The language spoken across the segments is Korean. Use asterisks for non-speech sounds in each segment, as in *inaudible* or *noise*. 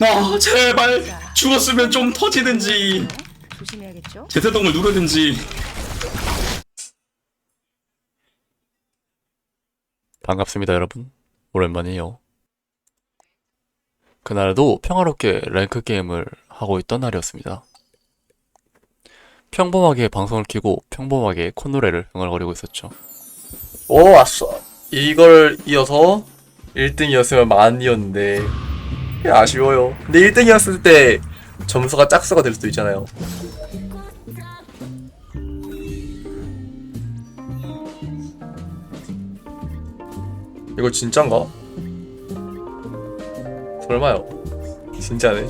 아 제발 죽었으면 좀 터지든지 조심해야겠죠? 제세동을 누르든지 반갑습니다, 여러분. 오랜만이에요. 그날도 평화롭게 랭크 게임을 하고 있던 날이었습니다. 평범하게 방송을 켜고 평범하게 콧노래를 흥얼거리고 있었죠. 오 왔어 이걸 이어서 1등이었으면 만이었는데 아쉬워요. 근데 1등이었을 때 점수가 짝수가 될 수도 있잖아요. 이거 진짠가? 설마요? 진짜네.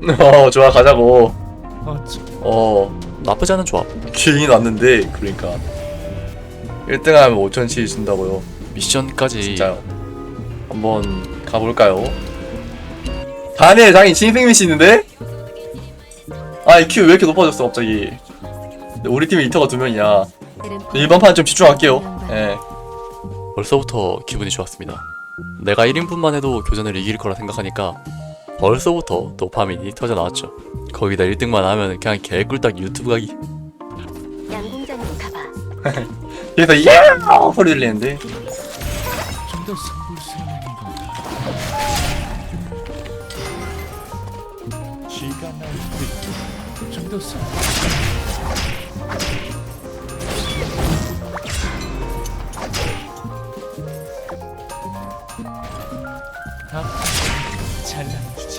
*laughs* 어 좋아 가자고. 어. 나쁘지 않은 조합. 괜히 났는데 그러니까. 1등 하면 5천치 준다고요. 미션까지 진짜요? 한번 가볼까요? 단의 장인 신생민 씨인데? 아 이 큐 왜 이렇게 높아졌어 갑자기 우리 팀에 이터가 두 명이야 일반 판 좀 집중할게요 예 벌써부터 기분이 좋았습니다. 내가 1인분만 해도 교전을 이길 거라 생각하니까 벌써부터 도파민이 터져 나왔죠. 거기다 1등만 하면 그냥 개꿀딱 유튜브 가기. 양궁장으로 가봐. *laughs* 여기서 이야 소리 들리는데 건가? 쥐가 날고 있다. 좀더 선. 아, 잘라주지.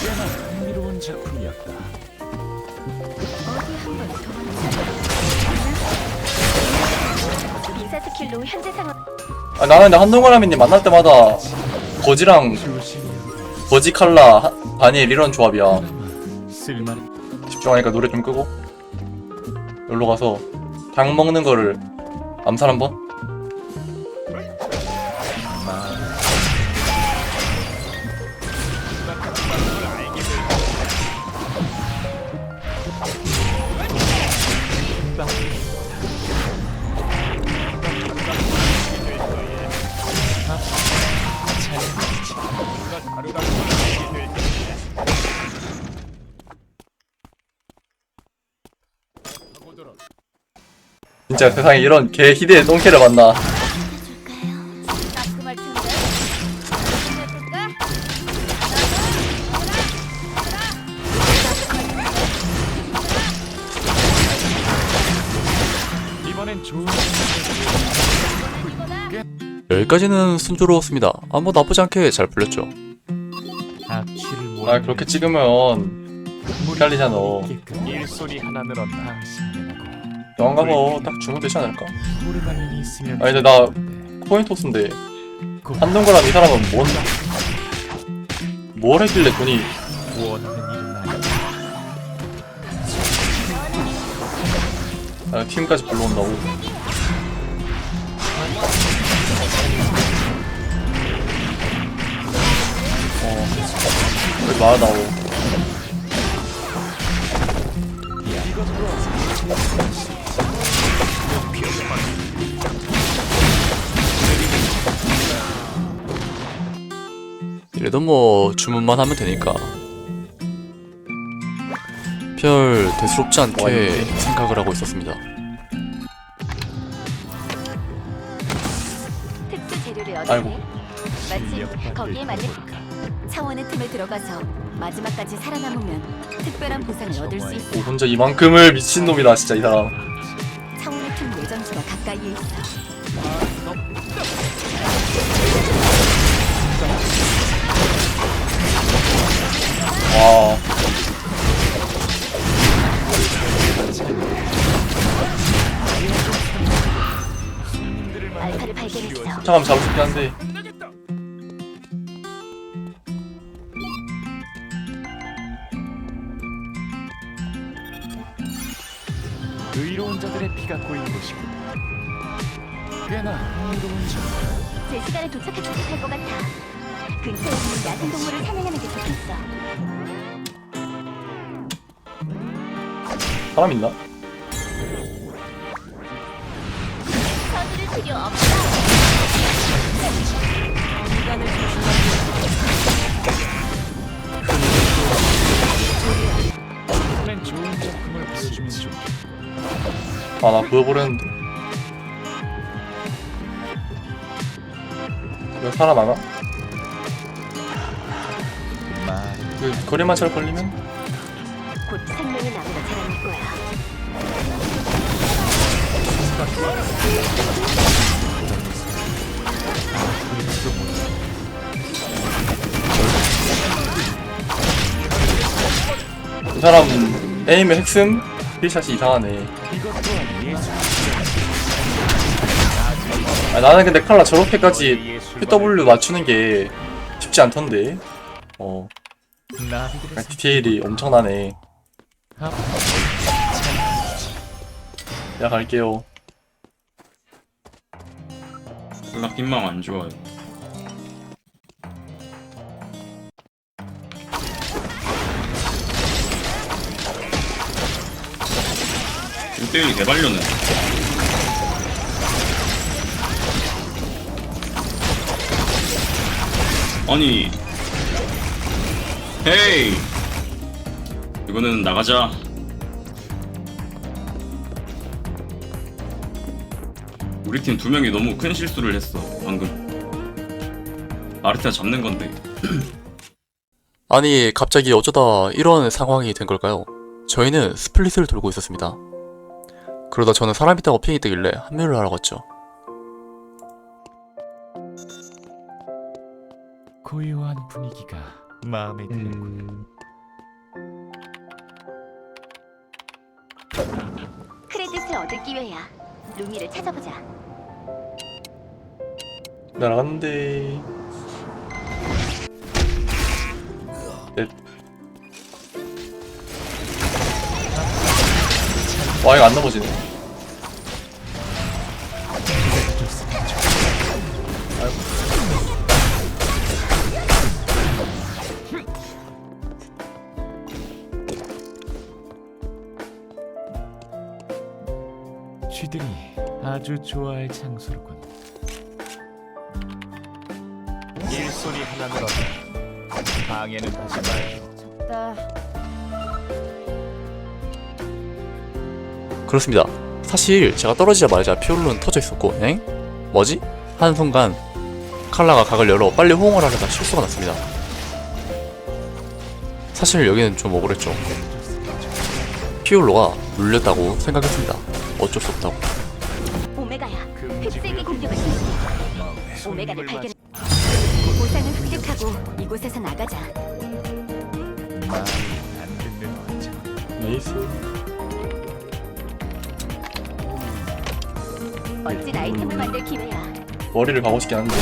꽤나 흥미로운 작품이었다. 아 나는 근데 한동그라미님 만날 때마다 거지랑 거지 칼라 하- 다니엘 이런 조합이야. 집중하니까 노래 좀 끄고 여기로 가서 닭 먹는 거를 암살 한번? 진짜 세상에 이런 개 희대의 똥개를 만나 따끔할 텐데. 해볼까? 이번엔 좋은 여기까지는 순조로웠습니다. 아, 뭐 나쁘지 않게 잘 풀렸죠. 못. 아 그렇게 찍으면 헷갈리잖아 일소리 하나 늘어 당신이라고. 영화 가서 딱 주면 되지 않을까? 아니, 근데 나. 코인토스인데 곧 한동그람 이 사람은 뭔, 뭘 했길래 돈이. 아, 팀까지 불러온다고 말아다오 이래도 뭐 주문만 하면 되니까 별 대수롭지 않게. 생각을 하고 있었습니다. 아이고. 거기에 맞는 차원의 틈에 들어가서 마지막까지 살아남으면 특별한 보상을 얻을 수 있어. 오, 혼자 이만큼을 미친놈이다 진짜 이 사람 차원의 틈 예정지가 가까이에 있어. 와 알파를 발견했어. 잠깐만 잡고 싶긴 한데 의로운 자들의 피가 고인 곳이군. 꽤나 흥미로운 작품. 제 시간에 도착하지 못할 것 같아. 근처에 있는 야생 동물을 사냥하는 게 좋겠어. 사람 있나? 서두를 필요 없어. 이번엔 좋은 작품을 보여주면 좋겠다. 아나 보여버렸는데 이거 살아나나? 그 거리만 잘 걸리면? 곧 생명이 나보다 자라날 거야. 이 사람 에임의 핵심? 힐샷이 이상하네. 아, 나는 근데 칼라 저렇게까지 PW 맞추는 게 쉽지 않던데. 어. 약간 디테일이 엄청나네. 앞야 갈게요. 연락 빈망 안 좋아요. 일대일 개발려는. 아니. 헤이. 이거는 나가자. 우리 팀 두 명이 너무 큰 실수를 했어 방금. 아르테나 잡는 건데. *clears throat* 아니 갑자기 어쩌다 이런 상황이 된 걸까요? 저희는 스플릿을 돌고 있었습니다. 그러다 저는 사람 있다고 핑이 뜨길래 합류를 하러 갔죠. 고요한 분위기가 마음에 드는군. 크레딧을 얻을 기회야. 루미를 찾아보자. 날아갔는데 와 이거 안 넘어지네 쥐들이 아주 좋아할 장소로군. 일손이 하나 늘었다. 방해는 하지 말고. 그렇습니다. 사실 제가 떨어지자마자 피올로는 터져 있었고, 엥? 뭐지? 하는 순간 칼라가 각을 열어 빨리 호응을 하려다 실수가 났습니다. 사실 여기는 좀 억울했죠. 피올로가 물렸다고 생각했습니다. 어쩔 수 없다고. 오메가야. 흑색의 공격을. 마음에 오메가를 발견. 보상을 획득하고 이곳에서 나가자. 환자. 네이스 멋진 아이템을 만들 기회야. 머리를 가고 싶긴 한데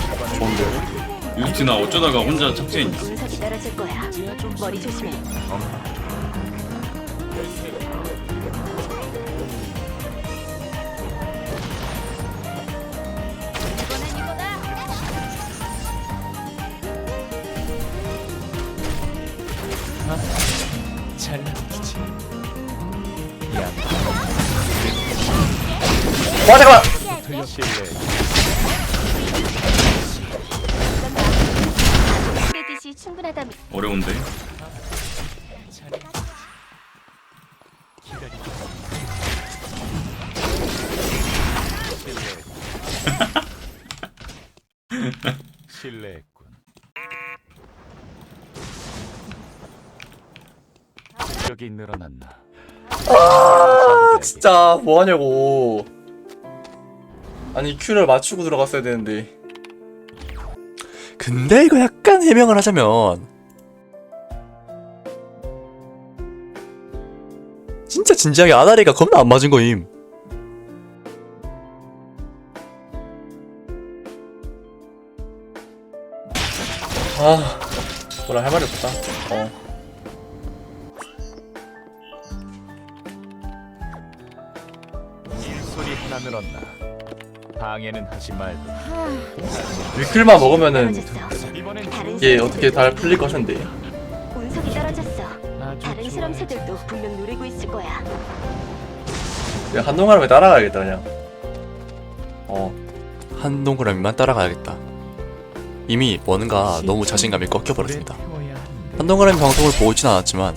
없는 좋은데 유티나 어쩌다가 혼자 착지했냐 운석이 떨어질 거야. 머리 조심해. 와 잠깐만 어려운데 실례했군. 여기 늘어났나? 아 진짜 뭐하냐고 아니 큐를 맞추고 들어갔어야 되는데. 근데 이거 약간 해명을 하자면 진짜 진지하게 아다리가 겁나 안 맞은 거임. 아. 방해는 하지 말고 위클만 먹으면은 떨어졌어. 이번엔 다른 이게 실험 어떻게 잘 풀릴 것인데 운석이 떨어졌어. 아주 다른 좋아. 실험체들도 분명 노리고 있을 거야. 그냥 한 동아람에 따라가야겠다 그냥 어 한 동그라미만 따라가야겠다. 이미 뭔가 너무 자신감이 꺾여버렸습니다. 한 동그라미 방송을 보고 있진 않았지만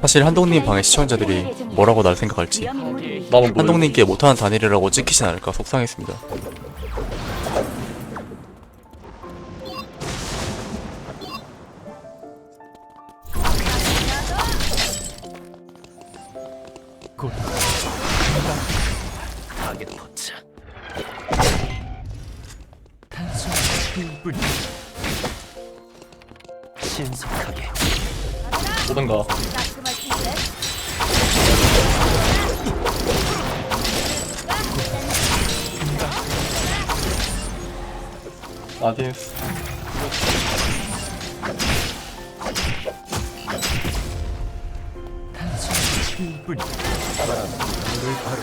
사실- 한동님 방의 시청자들이 뭐라고 날 생각할지 한동님께 못하는 단일이라고 찍히진 않을까 속상했습니다. 뿐이 신속하게 단순한 뿐이 너를 바로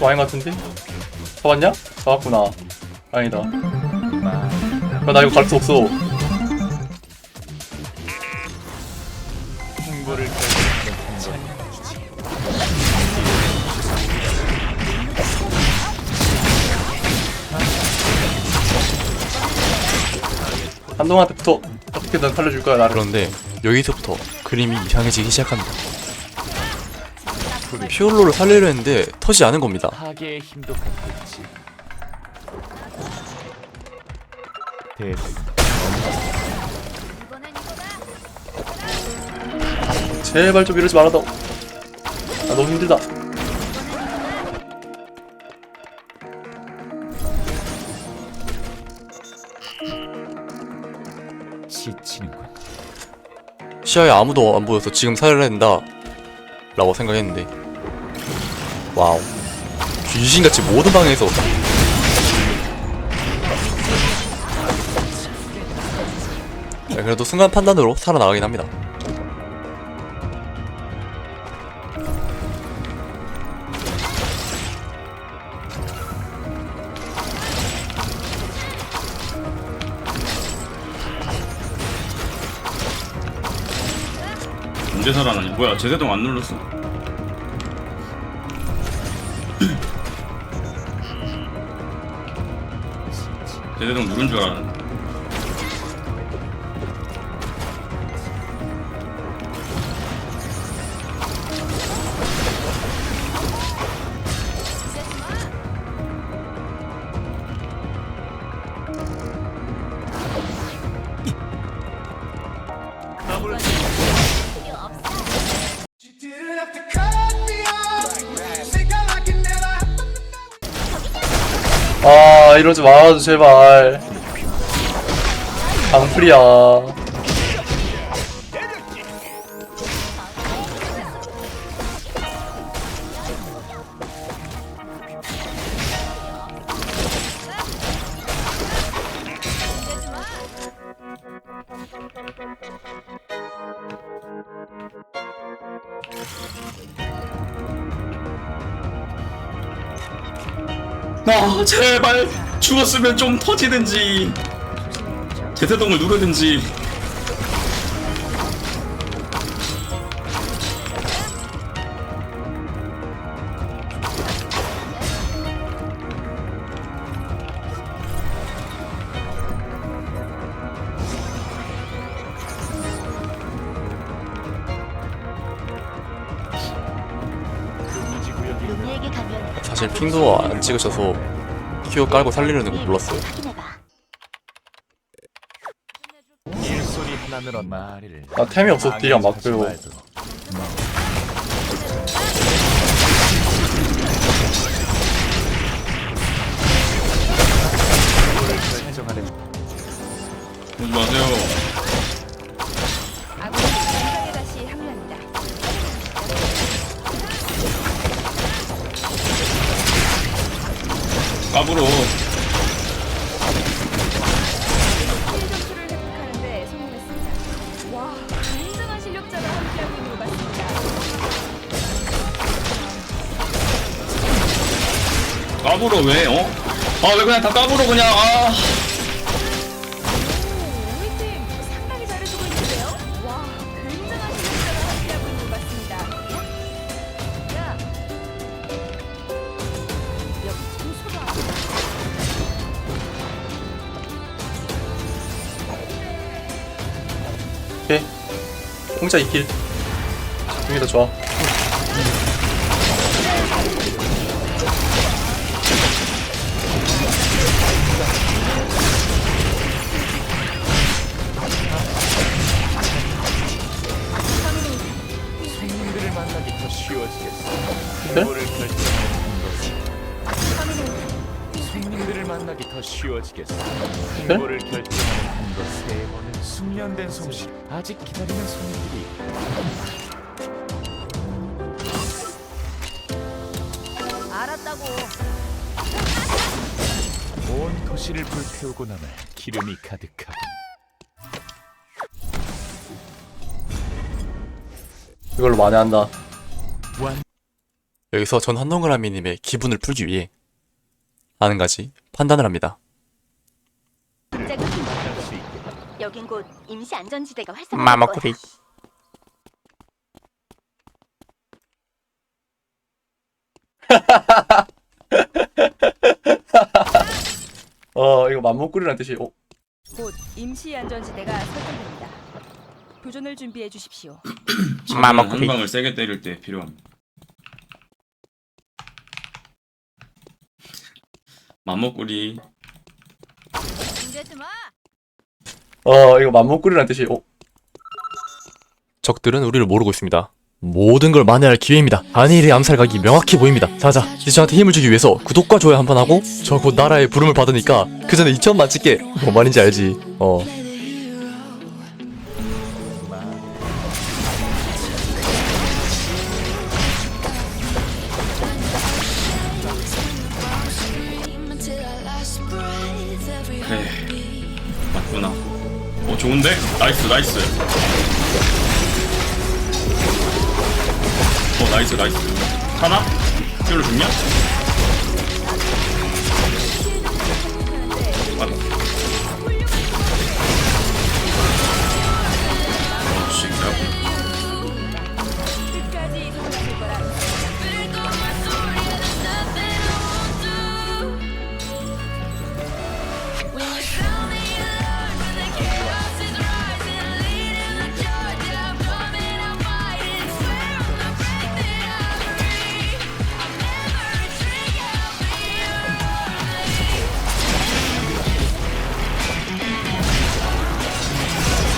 것 같은데? 잡았냐? 잡았구나 아니다 야, 나 이거 갈수 없어 한동한테부터 어떻게든 살려줄 거야 나를 그런데 여기서부터 그림이 이상해지기 시작합니다. 피올로를 살리려 했는데 터지 않은 겁니다. 파괴의 힘도 갖고 있지. 대박. 제발 좀 이러지 말아도. 나 너무 힘들다. 지치는군. 시야에 아무도 안 보여서 지금 살려야 된다 라고 생각했는데 와우. 귀신같이 모든 방에서 네, 그래도 순간 판단으로 살아나가긴 합니다. 언제 살아나니 뭐야 제세동 안 눌렀어 제세동 누른 줄 알았는데 이러지 말아줘 제발. 방풀이야. 아 제발 죽었으면 좀 터지든지 제태동을 누르든지. 그 사실 핑도 안 찍으셔서 큐 깔고 살리는 거 몰랐어요. 나 템이 없어 서 딜이 안 맞고 맞습니다. 까불어 왜 어? 아 왜 그냥 다 까불어 그냥 아 오케이. 공짜 이길. 여기다 좋아. 손님들을 만나기 더 쉬워지겠어. 네? 행보를 결정하는 것이 손님들을 만나기 더 쉬워지겠어. 행보 숙련된 솜씨. 아직 기다리는 손님들이 알았다고. 온 도시를 불태우고 나면 기름이 가득하고 이걸로 만회한다. 완 여기서 전 한동그라미님의 기분을 풀기 위해 하는 가지 판단을 합니다. 자극 만날 수 있게 여긴 곧 임시 안전지대가 활성화될 거야. *laughs* 어, 이거 맘먹구리란 뜻이, 어, 곧 임시 안전지대가 설정됩니다. 교전을 준비해 주십시오. *clears throat* 한 방을 세게 때릴 때 필요합니다 맘먹구리 문제지 마. 어, 이거 맘먹구리란 뜻이, 어, 적들은 우리를 모르고 있습니다. 모든 걸 만회할 기회입니다. 한일의 암살각이 명확히 보입니다. 자자, 이제 저한테 힘을 주기 위해서 구독과 좋아요 한 번 하고 저 곧 나라의 부름을 받으니까 그 전에 2천만 찍게. 뭔 말인지 알지? 어. 나이스 나이스 어 나이스 나이스 하나? 힐로 죽냐?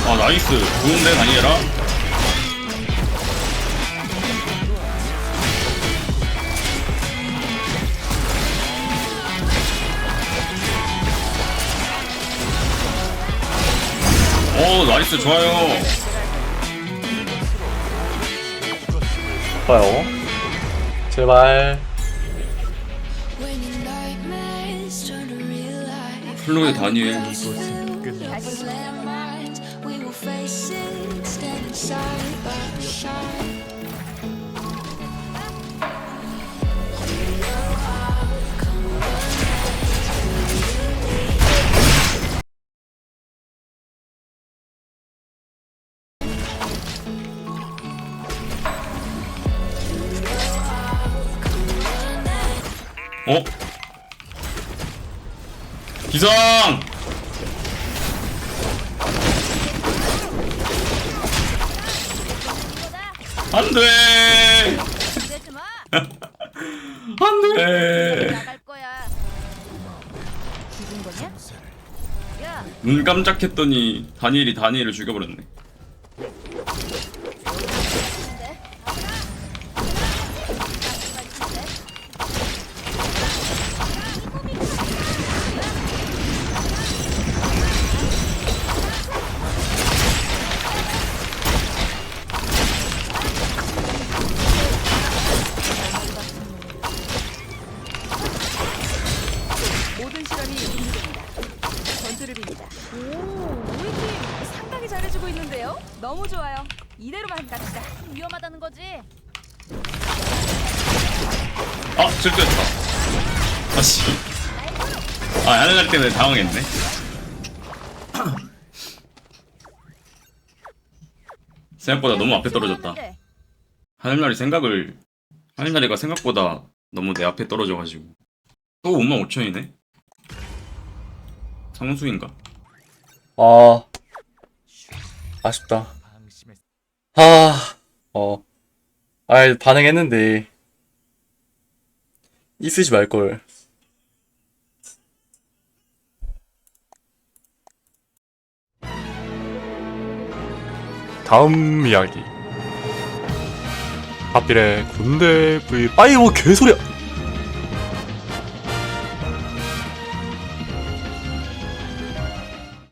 아 나이스. 좋은데 다니엘아? 오 나이스. 좋아요. 봐요. 제발. 플로의 다니엘 어? 기상! 안 돼! 마. 안돼 나갈 거야. 죽은 거냐? 야, 눈 깜짝했더니 다니엘이 다니엘을 죽여버렸네 때문에 당황했네 생각보다 너무 앞에 떨어졌다 하늘날이 생각을 하늘날이가 생각보다 너무 내 앞에 떨어져가지고 또 55,000이네 상수인가? 아 아쉽다 아, 어. 아, 반응했는데. 이 쓰지 말걸. 다음 이야기. 하필의 군대 V 아이 뭐 개소리야